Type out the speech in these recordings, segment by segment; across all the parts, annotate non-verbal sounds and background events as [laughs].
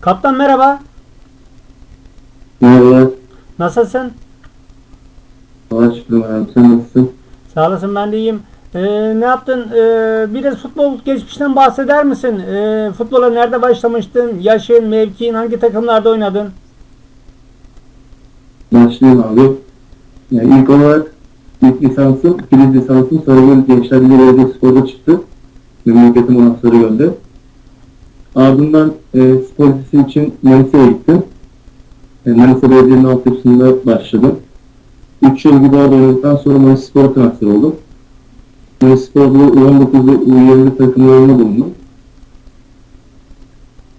Kaptan merhaba. Merhaba. Nasılsın? Şükür abi. Sen nasılsın? Sağ olasın ben de iyiyim. Ee, ne yaptın? Ee, bir de futbol geçmişten bahseder misin? Ee, futbola nerede başlamıştın? Yaşın, mevkiin, hangi takımlarda oynadın? Başlayayım abi. Yani ilk olarak ilk lisansım, filiz lisansım Sarıgöl Gençler Birliği Spor'da çıktı. Memleketim olan Sarıgöl'de. Ardından e, spor için Manisa'ya gittim. E, Manisa Belediye'nin altyapısında başladım. 3 yıl gibi orada oynadıktan sonra Manisa Spor'a transfer oldum. Manisa Spor'da U19 ve U20 takımlarında bulundum.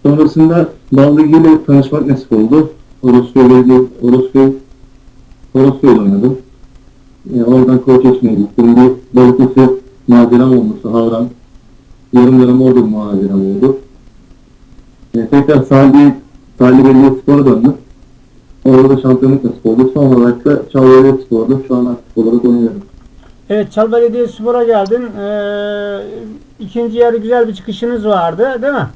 Sonrasında Ballıgi ile tanışmak nasip oldu. Orosköy Belediye, Orosköy, Orosköy'de oynadım. E, oradan koç etmeye gittim. Bir Balıkesir maceram olmuştu, Havran. Yarım yarım orada maceram oldu. Tekrar Salih, Salih Belediye Spor'a döndüm. Orada da şampiyonluk nasip oldu. Son olarak da Çağla Belediye Spor'da şu an aktif olarak oynuyorum. Evet, Çal Belediyespor'a geldin. Ee, ikinci yarı güzel bir çıkışınız vardı, değil mi?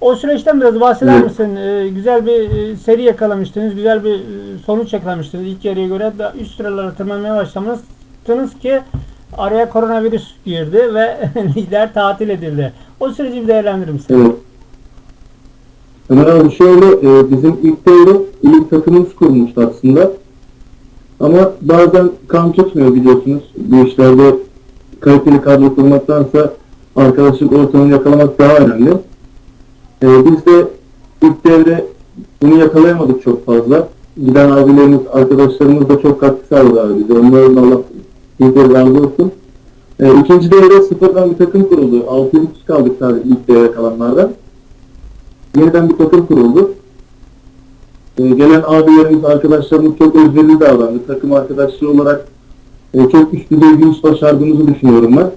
O süreçten biraz bahseder Evet. misin? Ee, güzel bir e, seri yakalamıştınız, güzel bir e, sonuç yakalamıştınız. İlk yarıya göre da üst sıralara tırmanmaya başlamıştınız ki araya koronavirüs girdi ve [laughs] lider tatil edildi. O süreci bir değerlendirir misin? Evet. Ömer abi şöyle e, bizim ilk devre iyi takımımız kurulmuştu aslında. Ama bazen kan tutmuyor biliyorsunuz. Bu işlerde kaliteli kadro kurmaktansa arkadaşlık ortamını yakalamak daha önemli. E, biz de ilk devre bunu yakalayamadık çok fazla. Giden abilerimiz, arkadaşlarımız da çok katkı sağladılar bize. Onların Allah bir kere razı olsun. E, ikinci devre sıfırdan bir takım kuruldu. 6 kişi kaldık sadece ilk devre kalanlardan. Yeniden bir takım kuruldu. E, gelen abilerimiz, arkadaşlarımız çok özverili davrandı. Takım arkadaşları olarak e, çok üst düzey bir iş başardığımızı düşünüyorum ben.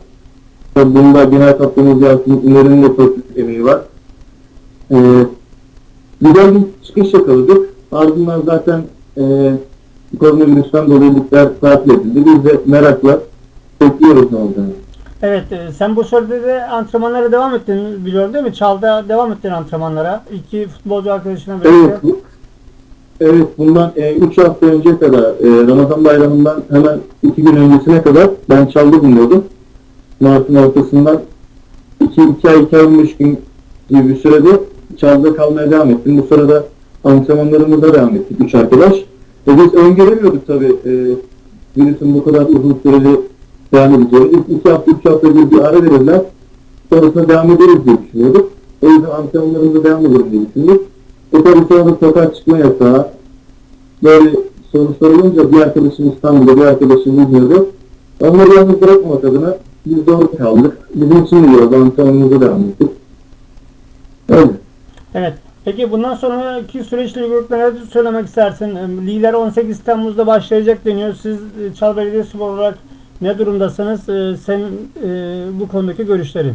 Tabii bunda Binay Kaptanımız Yasin İner'in de çok emeği var. E, güzel bir çıkış yakaladık. Ardından zaten e, koronavirüsten dolayı ligler tatil edildi. Biz de merakla bekliyoruz ne olacağını. Evet, e, sen bu sürede de antrenmanlara devam ettin biliyorum değil mi? Çal'da devam ettin antrenmanlara. İki futbolcu arkadaşına Evet, birlikte. bu- evet bundan 3 hafta önce kadar e, Ramazan bayramından hemen 2 gün öncesine kadar ben çalda bulunuyordum. Mart'ın ortasından 2 2 ay 2 ay 15 gün gibi bir sürede çalda kalmaya devam ettim. Bu sırada antrenmanlarımıza devam ettik 3 arkadaş. E, biz öngöremiyorduk tabii e, virüsün bu kadar uzun süreli devam edeceğini. İlk 2 hafta 3 hafta bir, bir ara verirler. Sonrasında devam ederiz diye düşünüyorduk. O yüzden antrenmanlarımıza devam edelim diye düşündük. E tabii sonra sokağa çıkma yasağı, böyle sonuçlar olunca bir arkadaşım İstanbul'da, bir arkadaşım İzmir'de. Onları yalnız bırakmamak adına biz orada kaldık. Bizim için oldu, antrenmanımıza devam ettik. Öyle. Evet. Peki bundan sonraki süreçle ilgili neler söylemek istersin? Lider 18 Temmuz'da başlayacak deniyor. Siz e, Çal Belediyespor olarak ne durumdasınız? E, Senin e, bu konudaki görüşlerin.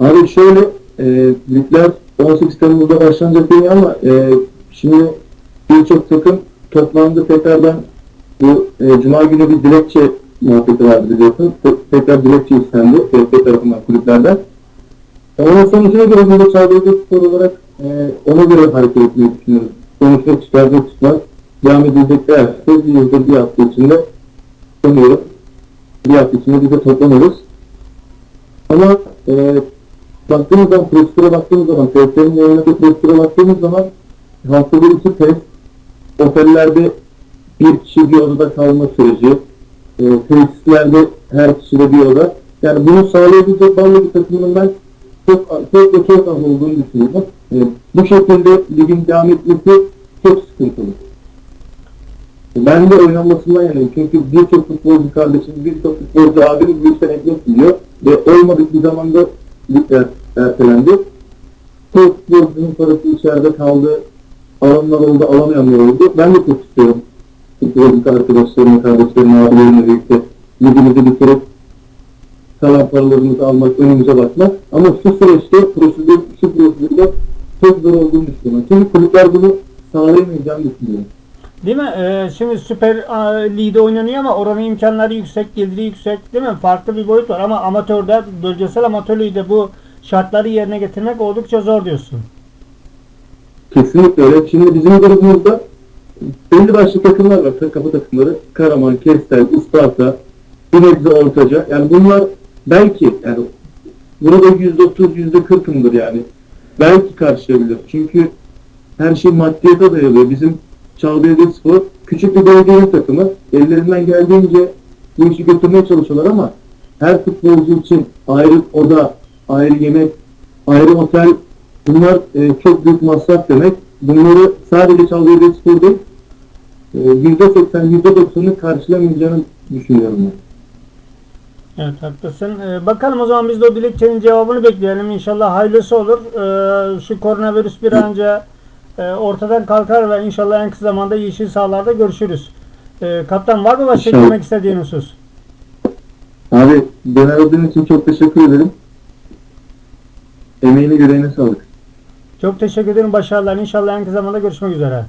Abi şöyle, e, ligler 18 Temmuz'da başlanacak deniyor ama e, şimdi birçok takım toplandı tekrardan bu e, Cuma günü bir dilekçe muhabbeti vardı biliyorsun. Te- tekrar dilekçe istendi TFF tarafından kulüplerden. E, onun sonucuna göre de Çağdaşı Spor olarak e, ona göre hareket etmeyi düşünüyoruz. Sonuçta çıkaracak çıkmaz. Devam edilecek değerse bir yıldır bir hafta içinde sanıyorum. Bir hafta içinde biz de toplanırız. Ama e, baktığımız zaman, prosedüre baktığımız zaman, testlerin yayınladığı prosedüre baktığımız zaman haftada iki test, otellerde bir kişi bir odada kalma süreci, e, tesislerde her kişide bir oda. Yani bunu sağlayabilecek bazı bir takımın ben çok, çok ve çok az olduğunu düşünüyorum. E, bu şekilde ligin devam etmesi çok sıkıntılı. E, Ben de oynanmasından yanayım. Çünkü birçok futbolcu kardeşim, birçok futbolcu abimiz işten ekmek yiyor. Ve olmadık bir zamanda ligler ertelendi. Çok futbolcunun parası içeride kaldı. Alanlar oldu, alamayanlar oldu. Ben de çok istiyorum. Futbolcu arkadaşlarımla, kardeşlerimle, abilerimle birlikte ligimizi bitirip kalan paralarımızı almak, önümüze bakmak. Ama şu süreçte prosedür, şu prosedürde çok zor olduğunu düşünüyorum. Çünkü kulüpler bunu sağlayamayacağını düşünüyorum. Değil mi? Ee, şimdi Süper Lig'de oynanıyor ama oranın imkanları yüksek, geliri yüksek değil mi? Farklı bir boyut var ama amatörde, bölgesel amatör ligde bu şartları yerine getirmek oldukça zor diyorsun. Kesinlikle öyle. Şimdi bizim grubumuzda belli başlı takımlar var. Kapı takımları. Karaman, Kestel, Isparta, bir nebze Ortaca. Yani bunlar belki yani burada yüzde otuz, yüzde kırkımdır yani. Belki karşılayabilir. Çünkü her şey maddiyata dayanıyor. Bizim Çağ Belediyespor küçük bir belediyenin takımı. Ellerinden geldiğince bu işi götürmeye çalışıyorlar ama her futbolcu için ayrı oda, ayrı yemek, ayrı otel bunlar e, çok büyük masraf demek. Bunları sadece Çağ Belediyespor değil e, %80, %90'ını karşılamayacağını düşünüyorum ben. Evet haklısın. Ee, bakalım o zaman biz de o dilekçenin cevabını bekleyelim. İnşallah hayırlısı olur. Ee, şu koronavirüs bir an önce e, ortadan kalkar ve inşallah en kısa zamanda yeşil sahalarda görüşürüz. Ee, kaptan var mı başka İnşallah. eklemek istediğin husus? Abi beni aradığın için çok teşekkür ederim. Emeğine yüreğine sağlık. Çok teşekkür ederim. Başarılar. İnşallah en kısa zamanda görüşmek üzere.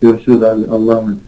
Görüşürüz abi. Allah'a emanet.